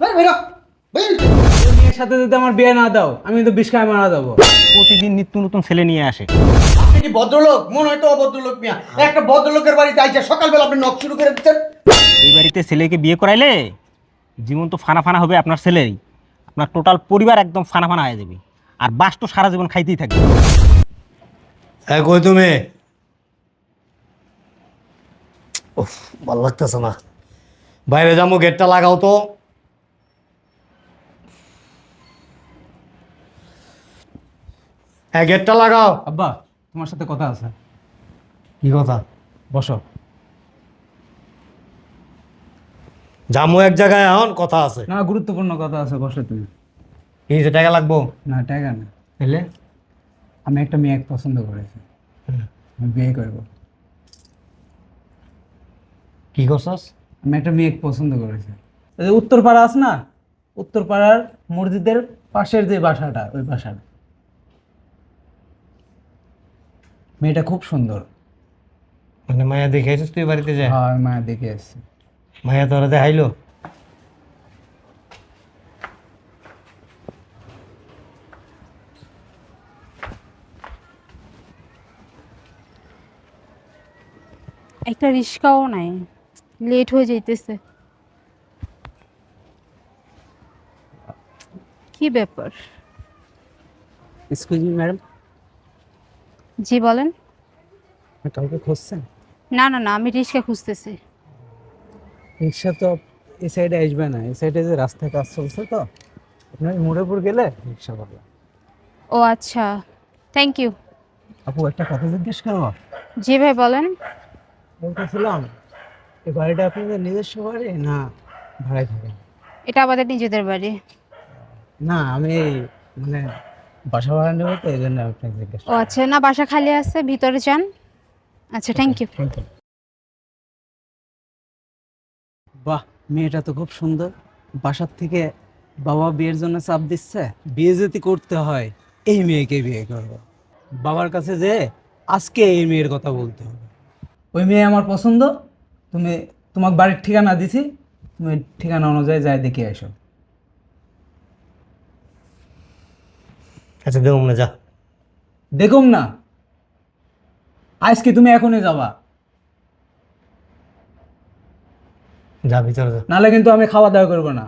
বের বেরো বের। ওই মেয়ের সাথে যদি আমার বিয়ে না দাও আমি কিন্তু বিষ খায় মারা যাব। প্রতিদিন নিত্য নতুন ছেলে নিয়ে আসে। আপনি কি ভদ্রলোক? মনে হয় তো অভদ্রলোক মিয়া। একটা ভদ্রলোকের বাড়িতে আইসা সকালবেলা আপনি নখ শুরু করে দিচ্ছেন। এই বাড়িতে ছেলেকে বিয়ে করাইলে জীবন তো ফানা ফানা হবে আপনার ছেলেরই। আপনার টোটাল পরিবার একদম ফানা ফানা হয়ে যাবে। আর বাস তো সারা জীবন খাইতেই থাকবে। হ্যাঁ কই তুমি? উফ ভালো লাগতেছে না। বাইরে যাব গেটটা লাগাও তো। হ্যাঁ গেটটা লাগাও। আব্বা তোমার সাথে কথা আছে। কি কথা? বসো। যামু এক জায়গায় এখন কথা আছে। না গুরুত্বপূর্ণ কথা আছে বসো তুমি। কি যে টাকা লাগবো? না টাকা না। এলে আমি একটা মেয়ে পছন্দ করেছি। আমি বিয়ে করব। কি করছস? আমি একটা মেয়ে পছন্দ করেছি। উত্তরপাড়া আছে না উত্তরপাড়ার মসজিদের পাশের যে বাসাটা ওই বাসাটা। মেয়েটা খুব সুন্দর। মানে মায়া দেখে আসিস তুই বাড়িতে যায় হ্যাঁ আমি মায়া দেখে এসেছি মায়া তোরা দেখাইলো? একটা রিক্সাও নাই। লেট হয়ে যাইতেছে। কি ব্যাপার? এক্সকিউজ মি ম্যাডাম জি বলেন। কাউকে খুঁজছেন? না না না আমি রিক্সা খুঁজতেছি। রিক্সা তো এই সাইডে আসবে না। এই সাইডে যে রাস্তায় কাজ চলছে তো আপনার মোড়েপুর গেলে রিক্সা পাবে। ও আচ্ছা। থ্যাংক ইউ আপু একটা কথা জিজ্ঞেস করব জি ভাই বলেন। বলতেছিলাম এই বাড়িটা আপনাদের নিজস্ব বাড়ি না ভাড়ায় থাকেন এটা আমাদের নিজেদের বাড়ি। না আমি মানে বাসা ভাড়া নেব তো এই জন্য আপনাকে জিজ্ঞেস ও আচ্ছা না বাসা খালি আছে ভিতরে যান। আচ্ছা থ্যাংক ইউ বাহ মেয়েটা তো খুব সুন্দর। বাসার থেকে বাবা বিয়ের জন্য চাপ দিচ্ছে বিয়ে যদি করতে হয় এই মেয়েকে বিয়ে করব। বাবার কাছে যে আজকে এই মেয়ের কথা বলতে হবে। ওই মেয়ে আমার পছন্দ তুমি তোমাকে বাড়ির ঠিকানা দিছি তুমি ঠিকানা অনুযায়ী যাই দেখে এসো আচ্ছা দেবো না যা। দেখুম না। আজকে তুমি এখনই যাবা। যা ভিতরে যা। নাহলে কিন্তু আমি খাওয়া দাওয়া করব না।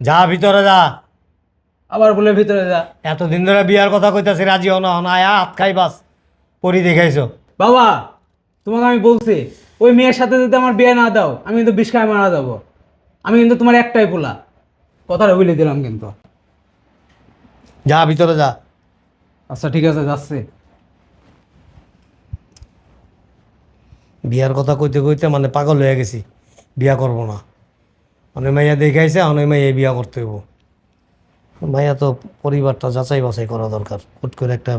যা ভিতরে যা। আবার বলে ভিতরে যা। এতদিন ধরে বিয়ার কথা কইতাছি রাজি হও না হন আয়া হাত খাই বাস। পরি দেখাইছো। বাবা তোমাকে আমি বলছি ওই মেয়ের সাথে যদি আমার বিয়ে না দাও আমি কিন্তু বিষ খায় মারা যাব। আমি কিন্তু তোমার একটাই পোলা। কথাটা বলে দিলাম কিন্তু। যা ভিতরে যা। আচ্ছা ঠিক আছে যাচ্ছি। বিয়ার কথা কইতে কইতে মানে পাগল হয়ে গেছি বিয়া করব না। অনেক মাইয়া দেখাইছে অনেক মাইয়া বিয়া করতে হইব। মাইয়া তো পরিবারটা যাচাই বাছাই করা দরকার। হুট করে একটা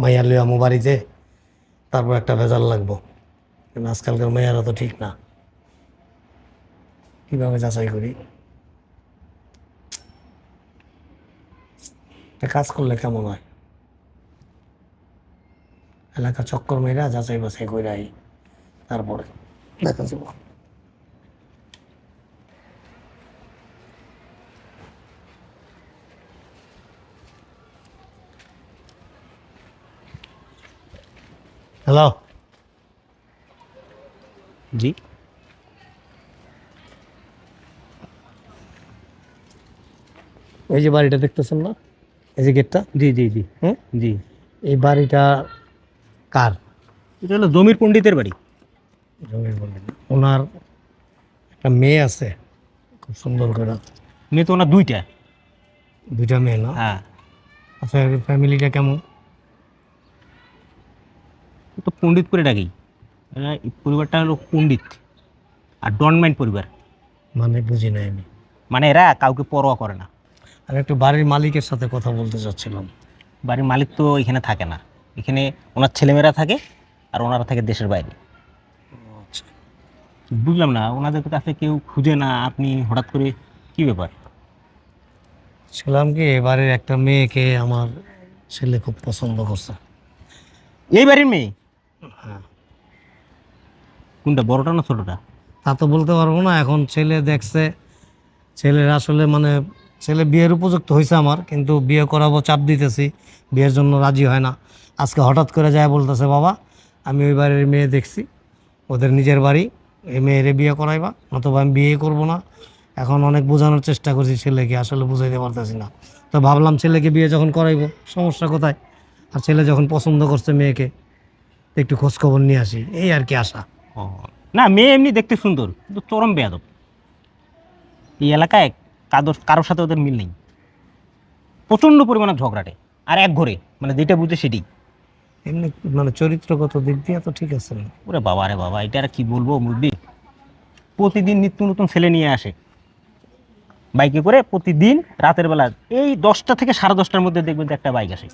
মাইয়া লইয়া আমু বাড়িতে তারপর একটা ভেজাল লাগবো। আজকালকার মাইয়ারা তো ঠিক না। কীভাবে যাচাই করি? একটা কাজ করলে কেমন হয়? এলাকা চক্কর মেয়েরা যাচাই বাছাই করে তারপরে দেখা যাব। হ্যালো জি। এই যে বাড়িটা দেখতেছেন না? এই যে গেটটা? জি জি জি। হুম? জি। এই বাড়িটা কার? এটা হলো জমির পণ্ডিতের বাড়ি। জমির বললেন ওনার একটা মেয়ে আছে খুব সুন্দর করে। মেয়ে তো ওনার দুইটা। দুইটা মেয়ে না? হ্যাঁ। আচ্ছা ফ্যামিলিটা কেমন? তো পণ্ডিত করে ডাকি পরিবারটা হলো পণ্ডিত আর ডনম্যান পরিবার। মানে বুঝি নাই আমি। মানে এরা কাউকে পরোয়া করে না। আর একটু বাড়ির মালিকের সাথে কথা বলতে চাচ্ছিলাম। বাড়ির মালিক তো এখানে থাকে না। এখানে ওনার ছেলেমেয়েরা থাকে আর ওনারা থাকে দেশের বাইরে। আচ্ছা। বুঝলাম না ওনাদের কাছে কেউ খুঁজে না আপনি হঠাৎ করে কি ব্যাপার? ছিলাম কি এবারের একটা মেয়েকে আমার ছেলে খুব পছন্দ করছে। এই বাড়ির মেয়ে? হ্যাঁ। কোনটা বড়টা না ছোটটা? তা তো বলতে পারব না এখন ছেলে দেখছে। ছেলের আসলে মানে ছেলে বিয়ের উপযুক্ত হয়েছে আমার, কিন্তু বিয়ে করাবো চাপ দিতেছি, বিয়ের জন্য রাজি হয় না। আজকে হঠাৎ করে যায় বলতেছে, বাবা, আমি ওই বাড়ির মেয়ে দেখছি, ওদের নিজের বাড়ি এই মেয়েরে বিয়ে করাইবা, নতুবা আমি বিয়ে করব না। এখন অনেক বোঝানোর চেষ্টা করছি ছেলেকে, আসলে বুঝাইতে পারতেছি না। তো ভাবলাম ছেলেকে বিয়ে যখন করাইবো, সমস্যা কোথায়? আর ছেলে যখন পছন্দ করছে মেয়েকে, একটু খোঁজখবর নিয়ে আসি, এই আর কি আশা। না, মেয়ে এমনি দেখতে সুন্দর, কিন্তু চরম বেয়াদব। এই এলাকায় কাদর কারোর সাথে ওদের মিল নেই। প্রচণ্ড পরিমাণে ঝগড়াটে। আর এক ঘরে মানে যেটা বুঝে সেটি। এমনি মানে চরিত্রগত দিক দিয়ে তো ঠিক আছে। না ওরে বাবা রে বাবা এটা আর কি বলব বুঝবি প্রতিদিন নিত্য নতুন ছেলে নিয়ে আসে। বাইকে করে প্রতিদিন রাতের বেলা এই দশটা থেকে সাড়ে দশটার মধ্যে দেখবেন যে একটা বাইক আসে।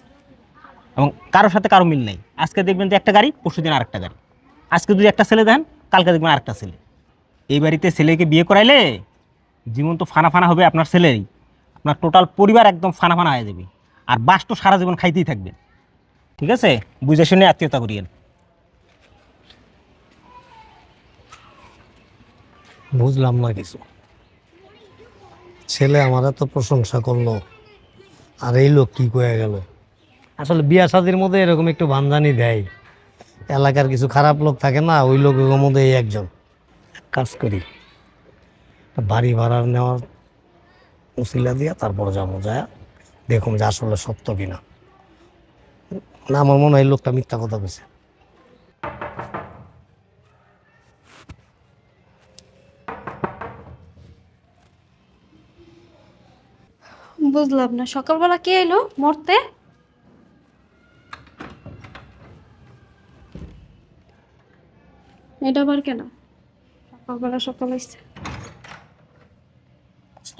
এবং কারোর সাথে কারও মিল নেই। আজকে দেখবেন যে একটা গাড়ি পরশু দিন আরেকটা গাড়ি। আজকে যদি একটা ছেলে দেন কালকে দেখবেন আরেকটা ছেলে। এই বাড়িতে ছেলেকে বিয়ে করাইলে জীবন তো ফানা ফানা হবে আপনার ছেলেরই। আপনার টোটাল পরিবার একদম ফানা ফানা হয়ে যাবে। আর বাস তো সারা জীবন খাইতেই থাকবে। ঠিক আছে? বুঝে শুনে আত্মীয়তা করিয়েন। বুঝলাম না কিছু। ছেলে আমার এত প্রশংসা করল আর এই লোক কি কয়ে গেল? আসলে বিয়া শাদির মধ্যে এরকম একটু ভানজানি দেয়। এলাকার কিছু খারাপ লোক থাকে না ওই লোকের মধ্যে এই একজন। এক কাজ করি। বাড়ি ভাড়া নেওয়ার উসিলা দিয়া তারপর যাব, যায় দেখুন যে আসলে সত্য কিনা। না, আমার মনে হয় লোকটা মিথ্যা কথা বলছে বুঝলাম না, সকালবেলা কে এলো মরতে? এটা আবার কেন? সকালবেলা সকাল এসছে।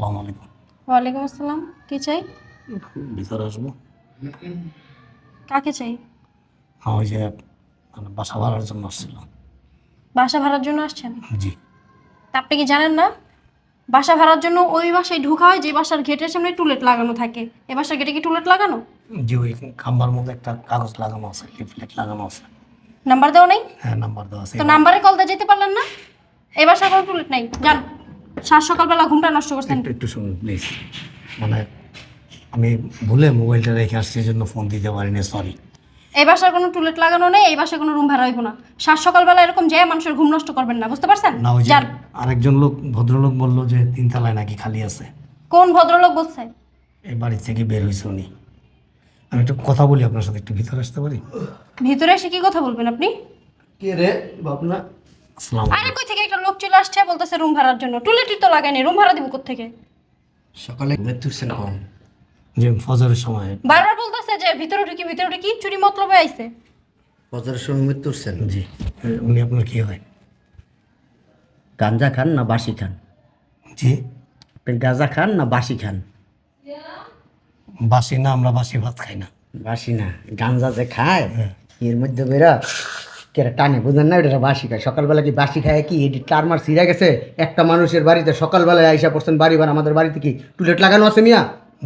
আসসালামু আলাইকুম। ওয়ালাইকুম আসসালাম। কে চাই? ভিতরে আসব। কাকে চাই? হ্যাঁ ওই যে মানে বাসা ভাড়ার জন্য আসছিলাম। বাসা ভাড়ার জন্য আসছেন? জি। তা আপনি কি জানেন না? বাসা ভাড়ার জন্য ওই বাসায় ঢুকা হয় যে বাসার গেটের সামনে টুলেট লাগানো থাকে। এ বাসার গেটে কি টুলেট লাগানো? জি ওই খাম্বার মধ্যে একটা কাগজ লাগানো আছে লিফলেট লাগানো আছে। নাম্বার দেওয়া নেই? হ্যাঁ নাম্বার দেওয়া আছে। তো নাম্বারে কল দিয়ে যেতে পারলেন না? এই বাসায় কোনো টুলেট নাই। যান। সাত সকালবেলা ঘুমটা নষ্ট করছেন একটু একটু শুনুন প্লিজ মানে আমি ভুলে মোবাইলটা রেখে আসছি জন্য ফোন দিতে পারিনি সরি এই বাসার কোনো টুলেট লাগানো নেই এই বাসায় কোনো রুম ভাড়া হইব না। সাত সকালবেলা এরকম যে মানুষের ঘুম নষ্ট করবেন না বুঝতে পারছেন? না ওই যে যান আরেকজন লোক ভদ্রলোক বলল যে তিনতলায় নাকি খালি আছে। কোন ভদ্রলোক বলছে? এই বাড়ি থেকে বের হয়েছে উনি। আমি একটু কথা বলি আপনার সাথে একটু ভিতরে আসতে পারি? ভিতরে এসে কি কথা বলবেন আপনি? কে রে ভাবনা আসসালাম আরে কই থেকে একটা লোক চলে আসছে বলতেছে রুম ভাড়ার জন্য। টুলেটই তো লাগায়নি রুম ভাড়া দিব থেকে সকালে মৃত্যুর সেন কম। যে ফজরের সময়। বারবার বলতেছে যে ভিতরে ঢুকি ভিতরে ঢুকি চুরি মতলবে আইছে। বছরের সময় মৃত্যুর সেন জি উনি আপনার কি হয়? গাঞ্জা খান না বাসি খান? জি। গাঁজা খান না বাসি খান? বাসি না আমরা বাসি ভাত খাই না। বাসি না গাঞ্জা যে খায় এর মধ্যে বেরা কেরা টানে বুঝেন না? এটা বাসি খায়। সকালবেলা কি বাসি খায় কি? এটি টারমার সিরা গেছে একটা মানুষের বাড়িতে সকালবেলায় আইসা পড়ছেন বাড়ি বার আমাদের বাড়িতে কি টুলেট লাগানো আছে মিয়া?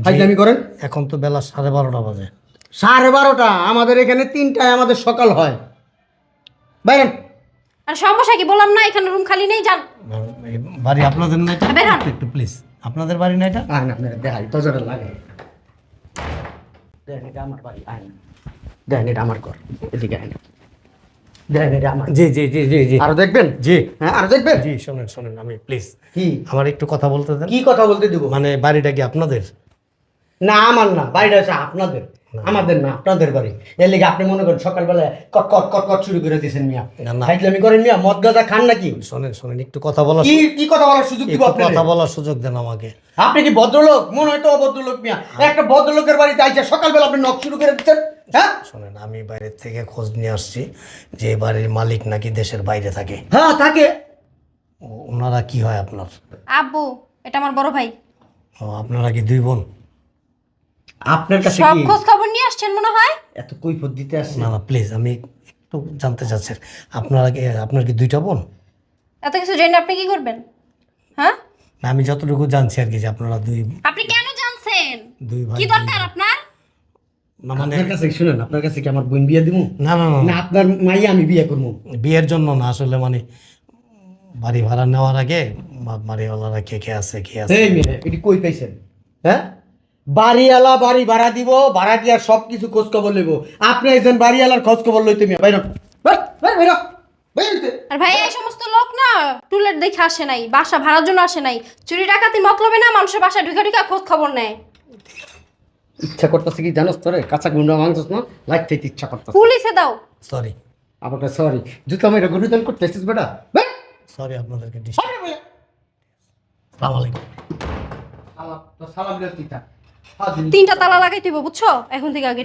ফাইজলামি করেন? এখন তো বেলা সাড়ে বারোটা বাজে। সাড়ে বারোটা আমাদের এখানে তিনটায় আমাদের সকাল হয়। বাইরেন। আর সমস্যা কি? বললাম না এখানে রুম খালি নেই যান। বাড়ি আপনাদের না এটা বের একটু- প্লিজ আপনাদের বাড়ি না এটা আয় না আপনারা দেখাই দরজাটা লাগে। দেখেন এটা আমার বাড়ি আয় না দেখেন এটা আমার ঘর। এদিকে আয় না জি জি জি জি জি। আরও দেখবেন? জি। হ্যাঁ আরও দেখবেন? জি শোনেন শোনেন আমি প্লিজ কি? আমার একটু কথা বলতে দেন। কি কথা বলতে দিব? মানে বাড়িটা কি আপনাদের? না আমার না। বাড়িটা আছে আপনাদের। আমাদের না আপনাদের বাড়ি। এর লেগে আপনি মনে করেন কট কট কট কট শুরু করে দিয়েছেন মিয়া। ফাইজলামি করেন মিয়া মদ গাঁজা খান নাকি? শোনেন শোনেন একটু কথা বলার কি কি কথা বলার সুযোগ দিব কথা বলার সুযোগ দেন আমাকে। আপনি কি ভদ্রলোক? মনে হয় তো অভদ্রলোক মিয়া। একটা ভদ্রলোকের বাড়িতে আইসা সকালবেলা আপনি নখ শুরু করে দিচ্ছেন। হ্যাঁ? শোনেন আমি বাইরের থেকে খোঁজ নিয়ে আসছি যে বাড়ির মালিক নাকি দেশের বাইরে থাকে। হ্যাঁ থাকে। ও- ওনারা কি হয় আপনার? আব্বু এটা আমার বড় ভাই। ও আপনারা কি দুই বোন? আপনার কাছে সব কি? খোঁজ খবর নিয়ে আসছেন মনে হয়? এত কৈফত দিতে আসছে না না প্লিজ আমি একটু জানতে চাচ্ছি। আপনারা কি আপনার কি দুইটা বোন? এত কিছু জেনে আপনি কি করবেন? হ্যাঁ? না আমি যতটুকু জানছি আর কি যে আপনারা দুই আপনি কেন জানছেন? দুই ভাই কি দরকার আপনার? আপনার কাছে শুনেন আপনার কাছে কি আমার বোন বিয়ে দিব না না না না। আপনার মাইয়া আমি বিয়ে করব বিয়ের জন্য না আসলে মানে বাড়ি ভাড়া নেওয়ার আগে বাড়িওয়ালারা কে কে আছে কে আছে? এই মেয়ে এটি কই পাইছেন? হ্যাঁ? বাড়িওয়ালা বাড়ি ভাড়া দিব ভাড়া দিয়ে সব কিছু খোঁজ খবর লইব। আপনি একজন বাড়িওয়ালার খোঁজ খবর লইতে মিয়া বাইর। আর ভাই এই সমস্ত লোক না টুলেট দেখে আসে নাই বাসা ভাড়ার জন্য আসে নাই। চুরি ডাকাতি মতলবে না মানুষের বাসা ঢুকে ঢুকে খোঁজ খবর নেয়। ইচ্ছা করতেছে কি জানোস তোরে? কাঁচা গুন্ডা মাংস না লাইট থেকে ইচ্ছা করতেছে। পুলিশে দাও। সরি আপনাকে সরি জুতো এটা গুন্ডা করতে এসেছিস বেটা। সরি আপনাদেরকে ডিস্টার্ব সালাম আলাইকুম। সালাম তো? সালাম দিতে তিনটা তালা লাগাই দিব বুঝছ? এখন থেকে আগে